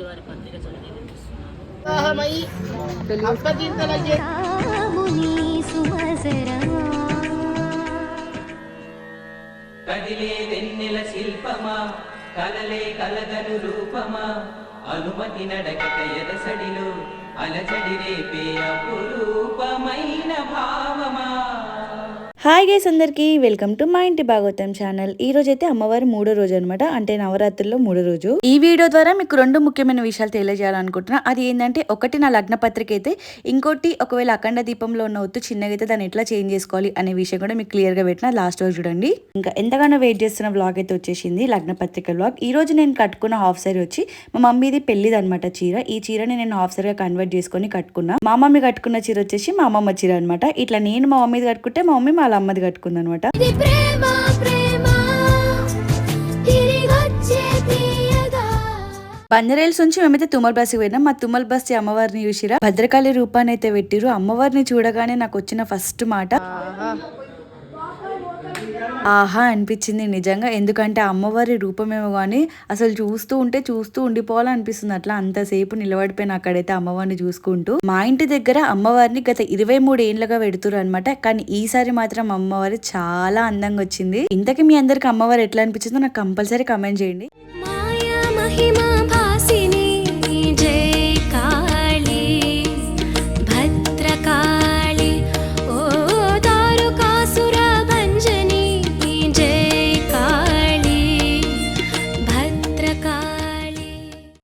వారి పత్రిక చదివి ఉత్సాహమై అప్పగింతల చే- రాముని సుమసరమా కదిలే వెన్నెల శిల్పమా కలలే కలగను రూపమా అనుమతి నడకట ఎదసడిలో అలజడి రేపే అపురూపమైన భావమా హాయ్ గైస్ అందరికీ వెల్కమ్ టు మా ఇంటి భాగవతం ఛానల్. ఈ రోజు అయితే అమ్మవారి మూడో రోజు అనమాట అంటే నవరాత్రుల్లో మూడో రోజు. ఈ వీడియో ద్వారా మీకు రెండు ముఖ్యమైన విషయాలు తెలియజేయాలనుకుంటున్నా. అది ఏంటంటే ఒకటి నా లగ్న పత్రిక అయితే ఇంకోటి ఒకవేళ అఖండ దీపంలో ఉన్న ఒత్తు చిన్నగా అయితే దాన్ని ఎట్లా చేంజ్ చేసుకోవాలి అనే విషయం కూడా మీకు క్లియర్గా పెట్టిన లాస్ట్ రోజు చూడండి. ఇంకా ఎంతగానో వెయిట్ చేస్తున్న వ్లాగ్ అయితే వచ్చేసింది లగ్న పత్రిక వ్లాగ్ ఈ రోజు నేను కట్టుకున్న హాఫ్ సారీ వచ్చి మా మమ్మీది పెళ్ళిది అనమాట చీర. ఈ చీరని నేను హాఫ్ సారీగా కన్వర్ట్ చేసుకొని కట్టుకున్నా. మా మమ్మీ కట్టుకున్న చీర వచ్చేసి మా అమ్మమ్మ చీర అనమాట ఇట్లా నేను మా మమ్మీది కట్టుకుంటే మా మమ్మీ మా అమ్మది కట్టుకుంది అనమాట ఇది ప్రేమ ప్రేమ తిరిగొచ్చే తీయగా. బంజరేల్స్ నుంచి మేమైతే తుమ్మల్ బస్కి పోయినాం. మా తుమ్మల్ బస్ అమ్మవారిని చూసిరా? భద్రకాళి రూపాన్ని అయితే పెట్టిరు అమ్మవారిని చూడగానే నాకు వచ్చిన ఫస్ట్ మాట. ఆహా అనిపించింది నిజంగా. ఎందుకంటే అమ్మవారి రూపమేమో కానీ అసలు చూస్తూ ఉంటే చూస్తూ ఉండిపోవాలనిపిస్తుంది. అట్లా అంతసేపు నిలబడిపోయిన అక్కడైతే అమ్మవారిని చూసుకుంటూ మా ఇంటి దగ్గర అమ్మవారిని గత ఇరవై మూడు ఏళ్ళగా పెడుతురు అనమాట కానీ ఈసారి మాత్రం అమ్మవారి చాలా అందంగా వచ్చింది. ఇంతకీ మీ అందరికి అమ్మవారు ఎట్లా అనిపించిందో నాకు కంపల్సరీ కమెంట్ చేయండి.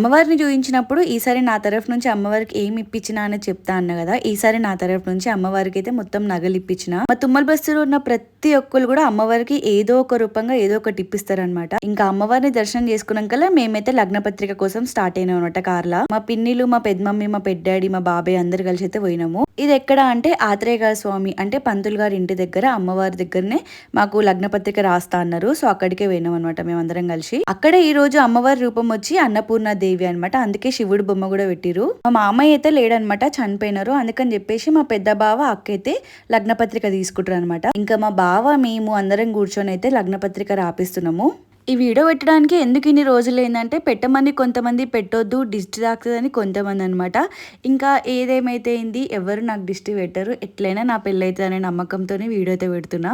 అమ్మవారిని చూపించినప్పుడు ఈసారి నా తరఫు నుంచి అమ్మవారికి ఏమి ఇప్పించినా అని చెప్తా అన్న కదా ఈసారి నా తరఫు నుంచి అమ్మవారికి అయితే మొత్తం నగలు ఇప్పించిన. మా తుమ్మల బస్సులో ఉన్న ప్రతి ఒక్కరు కూడా అమ్మవారికి ఏదో ఒక రూపంగా ఏదో ఒకటి ఇప్పిస్తారనమాట ఇంకా అమ్మవారిని దర్శనం చేసుకున్నాక మేమైతే లగ్న పత్రిక కోసం స్టార్ట్ అయినాం అనమాట కార్లా. మా పిన్నిలు మా పెద్దమమ్మీ మా పెద్దాడి మా బాబాయ్ అందరు కలిసి అయితే పోయినాము. ఇది ఎక్కడ అంటే ఆత్రేయ స్వామి అంటే పంతులు గారి ఇంటి దగ్గర అమ్మవారి దగ్గరనే మాకు లగ్న పత్రిక రాస్తా అన్నారు. సో అక్కడికే పోయినాం అనమాట మేమందరం కలిసి. అక్కడ ఈ రోజు అమ్మవారి రూపం వచ్చి అన్నపూర్ణ దేవి అనమాట అందుకే శివుడు బొమ్మ కూడా పెట్టిరు మా మామయ్య అయితే లేడనమాట చనిపోయినారు. అందుకని చెప్పేసి మా పెద్ద బావ అక్క అయితే లగ్న పత్రిక తీసుకుంటారు అనమాట ఇంకా మా బావ మేము అందరం కూర్చొని అయితే లగ్న పత్రిక రాపిస్తున్నాము. ఈ వీడియో పెట్టడానికి ఎందుకు ఇన్ని రోజులు ఏంటంటే పెట్టమని కొంతమంది పెట్టొద్దు దిష్టి తాకుతుందని కొంతమంది అనమాట ఇంకా ఏదేమైతే ఏంది ఎవరు నాకు దిష్టి పెట్టరు ఎట్లయినా నా పెళ్ళి అవుతుంది అనే నమ్మకంతో వీడియో అయితే పెడుతున్నా.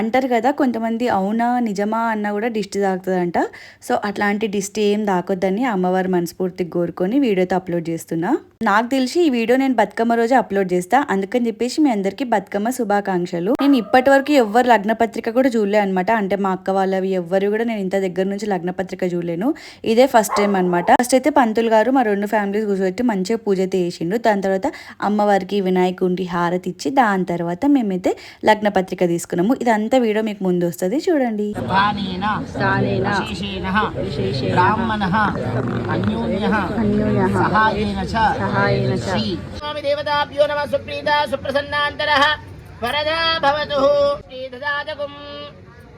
అంటారు కదా కొంతమంది అవునా నిజమా అన్న కూడా దిష్టి తాకుతుందంట సో అట్లాంటి దిష్టి ఏం తాకొద్దని అమ్మవారు మనస్ఫూర్తిగా కోరుకొని వీడియోతో అప్లోడ్ చేస్తున్నా. నాకు తెలిసి ఈ వీడియో నేను బతుకమ్మ రోజు అప్లోడ్ చేస్తా. అందుకని చెప్పేసి మీ అందరికీ బతుకమ్మ శుభాకాంక్షలు. నేను ఇప్పటి వరకు ఎవ్వరు లగ్న పత్రిక కూడా చూడలే అనమాట అంటే మా అక్క వాళ్ళవి ఎవ్వరు కూడా నేను ఇంత దగ్గర నుంచి లగ్న పత్రిక చూడలేను. ఇదే ఫస్ట్ టైం అనమాట ఫస్ట్ అయితే పంతులు గారు మా రెండు ఫ్యామిలీస్ కూర్చోబెట్టి మంచిగా పూజ అయితే చేసిండు. దాని తర్వాత అమ్మవారికి వినాయకుడికి హారతి ఇచ్చి దాని తర్వాత మేమైతే లగ్న పత్రిక తీసుకున్నాము. ఇదంతా వీడియో మీకు ముందు వస్తుంది చూడండి. స్థానేన విశేషేణ బ్రాహ్మణః అన్యోన్యః సహాయేన చ శ్రీ. స్వామి దేవతాభ్యో నమ సుప్రీత సుప్రసన్నాంతరః. వరదా భవతు శ్రీదదాతకుం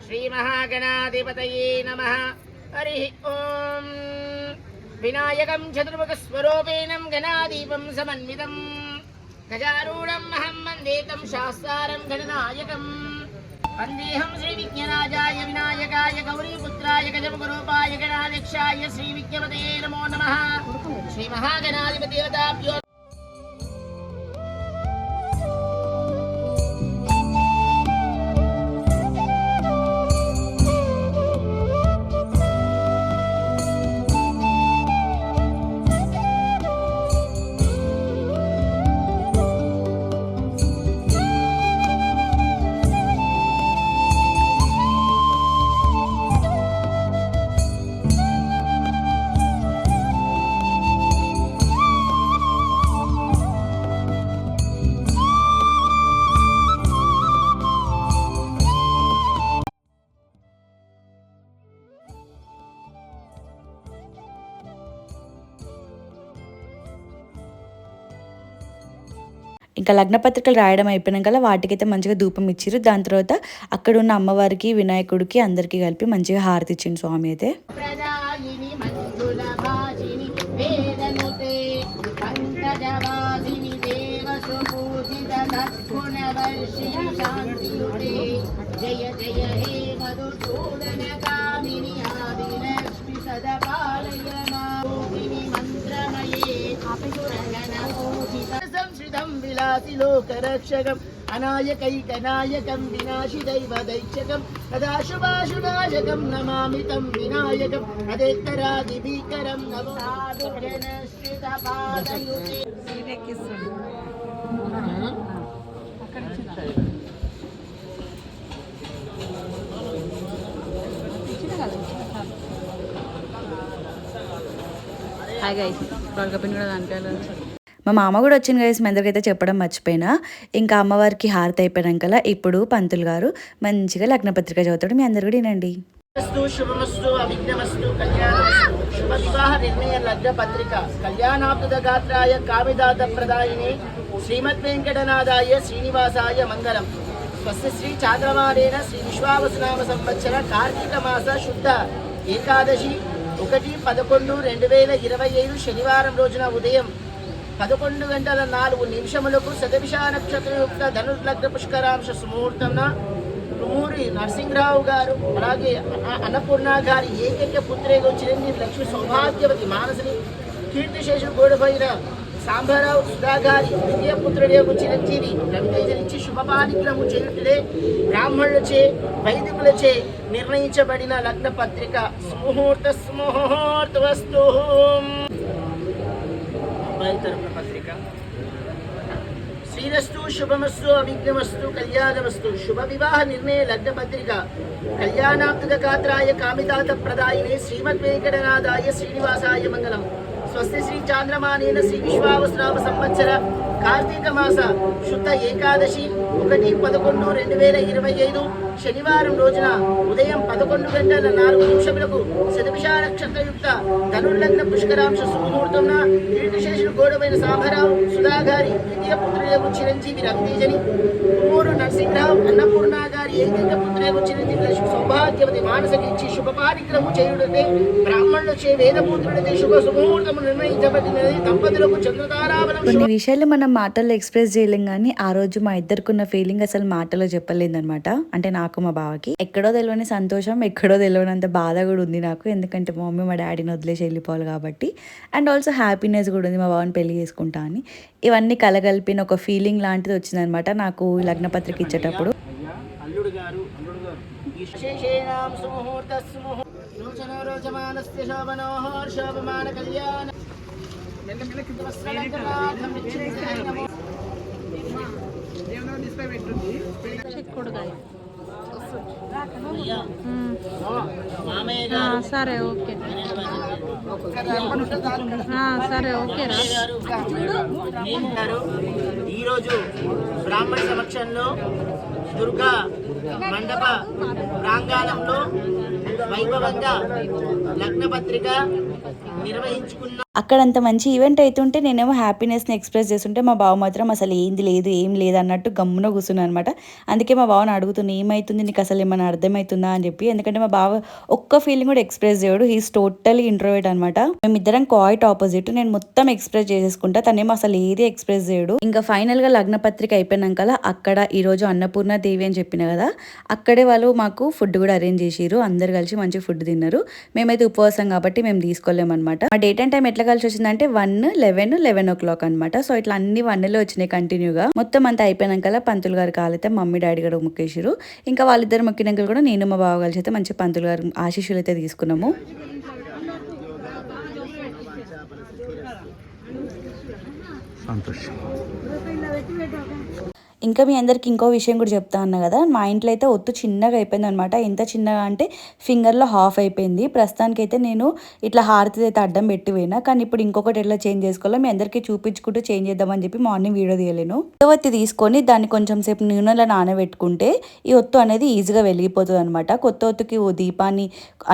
శ్రీమహాగణాధిపతయే నమః. హరి ఓం. వినాయకం చతుర్ముఖస్వరూపేణం గణాదీపం సమన్వితం. గజారూఢం అహం వందే తం శాస్త్రారం గణనాయకం. వందేహం శ్రీ విజ్ఞరాజాయ వినాయకాయ గౌరీపుత్రాయ గజముఖరూపాయ గణాధ్యక్షాయ శ్రీ విజ్ఞపతే నమో నమ శ్రీ మహాగణాధిపతి ఇంకా లగ్న పత్రికలు రాయడం అయిపోయినాక వాటికైతే మంచిగా ధూపం ఇచ్చారు దాని తర్వాత అక్కడ ఉన్న అమ్మవారికి వినాయకుడికి అందరికీ కలిపి మంచిగా హారతి ఇచ్చింది స్వామి అయితే. జయ జయ హే మధుసూదన కామిని ఆది లక్ష్మి సదా త్రివిధం విలాసి లోకరక్షకం అనాయకైకనాయకం వినాశిదైవ దైత్యకం తదాశుభాశునాశకం నమామి తం వినాయకం అదేత్తరాది భీకరం నమో హాయ్ గైస్ గొడగప్పిన కూడా దానిపైన మా మామ కూడా వచ్చింది గైస్ మీ అందరికైతే చెప్పడం మర్చిపోయినా. ఇంకా అమ్మవారికి హారతి అయిపోయినాకలా ఇప్పుడు పంతులు గారు మంచిగా లగ్నపత్రిక చదువుతాడు. మీ అందరు కూడా వినండి. శుభమస్తు అవిఘ్నమస్తు కళ్యాణమస్తు. శుభ నిర్ణయ లగ్న పత్రిక. కళ్యాణాబ్దుద గాత్రాయ కామిదాత ప్రదాయిని శ్రీమద్ వెంకటనాథాయ శ్రీనివాసాయ మంగళం. స్వస్తి శ్రీ చాంద్రమానేన శ్రీ విశ్వావసునామ సంవత్సర కార్తీక మాస శుద్ధ ఏకాదశి ఒకటి పదకొండు రెండు వేల ఇరవై ఐదు శనివారం రోజున ఉదయం పదకొండు గంటల నాలుగు నిమిషములకు శతభిష నక్షత్రయుక్త ధనుర్లగ్న పుష్కరాంశ సుముహూర్తంన తుమూరి నరసింహరావు గారు అలాగే అన్నపూర్ణ గారి ఏకైక పుత్రేగో చిరంజీవి లక్ష్మి సౌభాగ్యవతి మానసిని కీర్తిశేషు గోడపైన సాంబరావు సుధా గారి ద్వితీయ పుత్రుడేగు చిరంజీవి రవితేజనిచ్చి శుభపాలిక్రము చేయుటలే బ్రాహ్మణులచే వైదికులచే నిర్ణయించబడిన లగ్న పత్రిక సుముహూర్త సుముహూర్త వస్తు అబ్బాయి పత్రిక శ్రీరస్తు శుభమస్తు అవిఘ్నమస్తు కళ్యాణమస్తు శుభ వివాహ నిర్ణయ లగ్న పత్రిక కళ్యాణాప్తుక గాత్రాయ కామితాత ప్రదాయినే శ్రీమద్ వెంకటనాథాయ శ్రీనివాసాయ మంగళం స్వస్తి శ్రీ చాంద్రమానేన శ్రీ విశ్వావసనామ సంవత్సర కార్తీక మాస శుద్ధ ఏకాదశి ఒకటి పదకొండు రెండు వేల ఇరవై ఐదు శనివారం రోజున ఉదయం పదకొండు గంటల నాలుగు నిమిషములకు శతభిష నక్షత్రయుక్త ధనుర్లగ్న పుష్కరాంశ సుముహూర్తంన కీర్తిశేషుడు గోడమైన సాంబరావు సుధాగారి ద్వితీయ పుత్రులకు చిరంజీవి రవితేజని ఊరు నరసింహరావు అన్నపూర్ణ గారి ఏకైక పుత్రులకు చిరంజీవి సౌభాగ్యవతి మానసకి ఇచ్చి శుభపారిగ్రహము చేయుడితే బ్రాహ్మణులు చే వేదపుత్రుడితే శుభ సుముహూర్తము నిర్ణయించబడినది. దంపతులకు చంద్రతారావనం కొన్ని విషయాలు మనం మాటల్లో ఎక్స్ప్రెస్ చేయలేం కానీ ఆ రోజు మా ఇద్దరికి ఫీలింగ్ అసలు మాటలో చెప్పలేదన్నమాట. అంటే నా నాకు మా బావకి. ఎక్కడో తెలియని సంతోషం ఎక్కడో తెలియనంత బాధ కూడా ఉంది నాకు. ఎందుకంటే మా మమ్మీ మా డాడీని వదిలేసి వెళ్ళిపోవాలి కాబట్టి. అండ్ ఆల్సో హ్యాపీనెస్ కూడా ఉంది మా బావని పెళ్ళి చేసుకుంటా అని. ఇవన్నీ కలగలిపిన ఒక ఫీలింగ్ లాంటిది వచ్చిందనమాట నాకు ఈ లగ్నపత్రిక ఇచ్చేటప్పుడు. అల్లుడు సరే ఓకే. సరే గారు. ఈరోజు బ్రాహ్మణ సమక్షంలో దుర్గా మండప ప్రాంగణంలో వైభవంగా లగ్న పత్రిక నిర్వహించుకున్న. అక్కడ అంత మంచి ఈవెంట్ అవుతుంటే నేనేమో హ్యాపీనెస్ని ఎక్స్ప్రెస్ చేస్తుంటే మా బావ మాత్రం అసలు ఏంది లేదు ఏం లేదు అన్నట్టు గమ్మున కూర్చున్నాను అనమాట అందుకే మా బావని అడుగుతున్నా ఏమవుతుంది నీకు అసలు ఏమైనా అర్థమవుతుందా అని చెప్పి. ఎందుకంటే మా బావ ఒక్క ఫీలింగ్ కూడా ఎక్స్ప్రెస్ చేయడు. హీస్ టోటలీ ఇంట్రోవేట్ అనమాట మేమిద్దరం క్వాయిట్ ఆపోజిట్ నేను మొత్తం ఎక్స్ప్రెస్ చేసేసుకుంటా. తనేమో అసలు ఏది ఎక్స్ప్రెస్ చేయడు. ఇంకా ఫైనల్గా లగ్న పత్రిక అయిపోయినాక అక్కడ ఈ రోజు అన్నపూర్ణ దేవి అని చెప్పిన కదా అక్కడే వాళ్ళు మాకు ఫుడ్ కూడా అరేంజ్ చేసిరు అందరు కలిసి మంచి ఫుడ్ తిన్నారు. మేమైతే ఉపవాసం కాబట్టి మేము తీసుకోలేమన్నమాట. మా డేట్ అండ్ టైం ఎట్లా కలిసి వచ్చిందంటే one eleven eleven o'clock అనమాట సో ఇట్లా అన్ని వన్లో వచ్చినాయి కంటిన్యూగా మొత్తం అంతా అయిపోయినాక పంతులు గారు కాలైతే మమ్మీ డాడీ గారు మొక్కేసారు ఇంకా వాళ్ళిద్దరు మొక్కినాక కూడా నేను మా బావ కలిసి అయితే మంచి పంతులు గారు ఆశీస్సులు అయితే తీసుకున్నాము. సంతోషం. ఇంకా మీ అందరికి ఇంకో విషయం కూడా చెప్తా అన్నా కదా మా ఇంట్లో అయితే ఒత్తు చిన్నగా అయిపోయింది అనమాట ఎంత చిన్నగా అంటే ఫింగర్లో హాఫ్ అయిపోయింది. ప్రస్తుతానికి అయితే నేను ఇట్లా హారతి అయితే అడ్డం పెట్టి పోయినా. కానీ ఇప్పుడు ఇంకొకటి ఎట్లా చేంజ్ చేసుకోవాలో మీ అందరికీ చూపించుకుంటూ చేంజ్ చేద్దామని చెప్పి మార్నింగ్ వీడియో తీయలేను. కొత్త తీసుకొని దాన్ని కొంచెం సేపు నూనెలో నానబెట్టుకుంటే ఈ ఒత్తు అనేది ఈజీగా వెలిగిపోతుంది అనమాట కొత్త ఒత్తుకి ఓ దీపాన్ని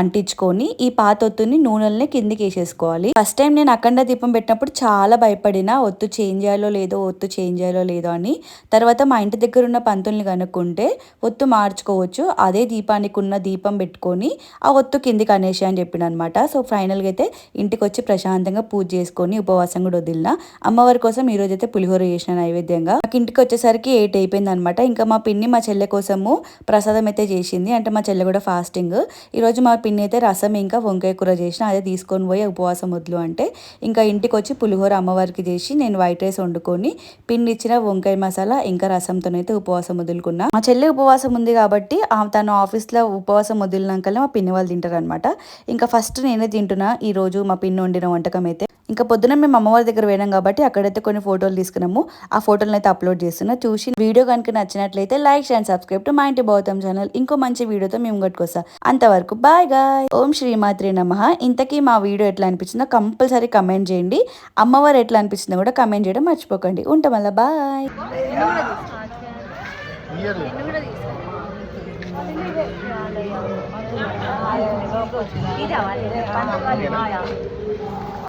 అంటించుకొని ఈ పాత ఒత్తుని నూనెలనే కిందికి వేసేసుకోవాలి. ఫస్ట్ టైం నేను అఖండ దీపం పెట్టినప్పుడు చాలా భయపడిన ఒత్తు చేంజ్ చేయాలో లేదో ఒత్తు చేంజ్ చేయాలో లేదో అని. తర్వాత తర్వాత మా ఇంటి దగ్గర ఉన్న పంతుల్ని కనుక్కుంటే ఒత్తు మార్చుకోవచ్చు. అదే దీపానికి ఉన్న దీపం పెట్టుకొని ఆ ఒత్తు కిందికి అనేసి అని చెప్పిన అనమాట సో ఫైనల్గా అయితే ఇంటికి వచ్చి ప్రశాంతంగా పూజ చేసుకొని ఉపవాసం కూడా వదిలిన. అమ్మవారి కోసం ఈరోజు అయితే పులిహోర చేసిన నైవేద్యంగా. నాకు ఇంటికి వచ్చేసరికి ఎయిట్ అయిపోయింది అనమాట ఇంకా మా పిన్ని మా చెల్లె కోసము ప్రసాదం అయితే చేసింది. అంటే మా చెల్లె కూడా ఫాస్టింగ్. ఈరోజు మా పిన్ని అయితే రసం ఇంకా వంకాయ కూర చేసిన. అదే తీసుకొని పోయి ఉపవాసం వదులు అంటే ఇంకా ఇంటికి వచ్చి పులిహోర అమ్మవారికి చేసి నేను వైట్ రైస్ వండుకొని పిండి ఇచ్చిన వంకాయ మసాలా ఇంకా రసంతోనైతే ఉపవాసం వదులుకున్నా. మా చెల్లి ఉపవాసం ఉంది కాబట్టి ఆ తను ఆఫీస్లో ఉపవాసం వదిలినాకనే మా పిన్ని వాళ్ళు తింటారు అనమాట ఇంకా ఫస్ట్ నేనే తింటున్నా. ఈ రోజు మా పిన్ని వండిన వంటకం అయితే. ఇంకా పొద్దున మేము అమ్మవారి దగ్గర పోయినాం కాబట్టి అక్కడైతే కొన్ని ఫోటోలు తీసుకున్నాము. ఆ ఫోటోలను అయితే అప్లోడ్ చేస్తున్నా. చూసి వీడియో కనుక నచ్చినట్లయితే లైక్ అండ్ సబ్స్క్రైబ్ టు మా ఇంటి భౌతం ఛానల్. ఇంకో మంచి వీడియోతో మేము గట్టుకొస్తా అంతవరకు బాయ్ గాయ్. ఓం శ్రీమాత్రి నమ. ఇంతకీ మా వీడియో ఎట్లా అనిపించిందో కంపల్సరీ కమెంట్ చేయండి. అమ్మవారు ఎట్లా అనిపించిందో కూడా కమెంట్ చేయడం మర్చిపోకండి. ఉంటాం మళ్ళీ. బాయ్. ఇది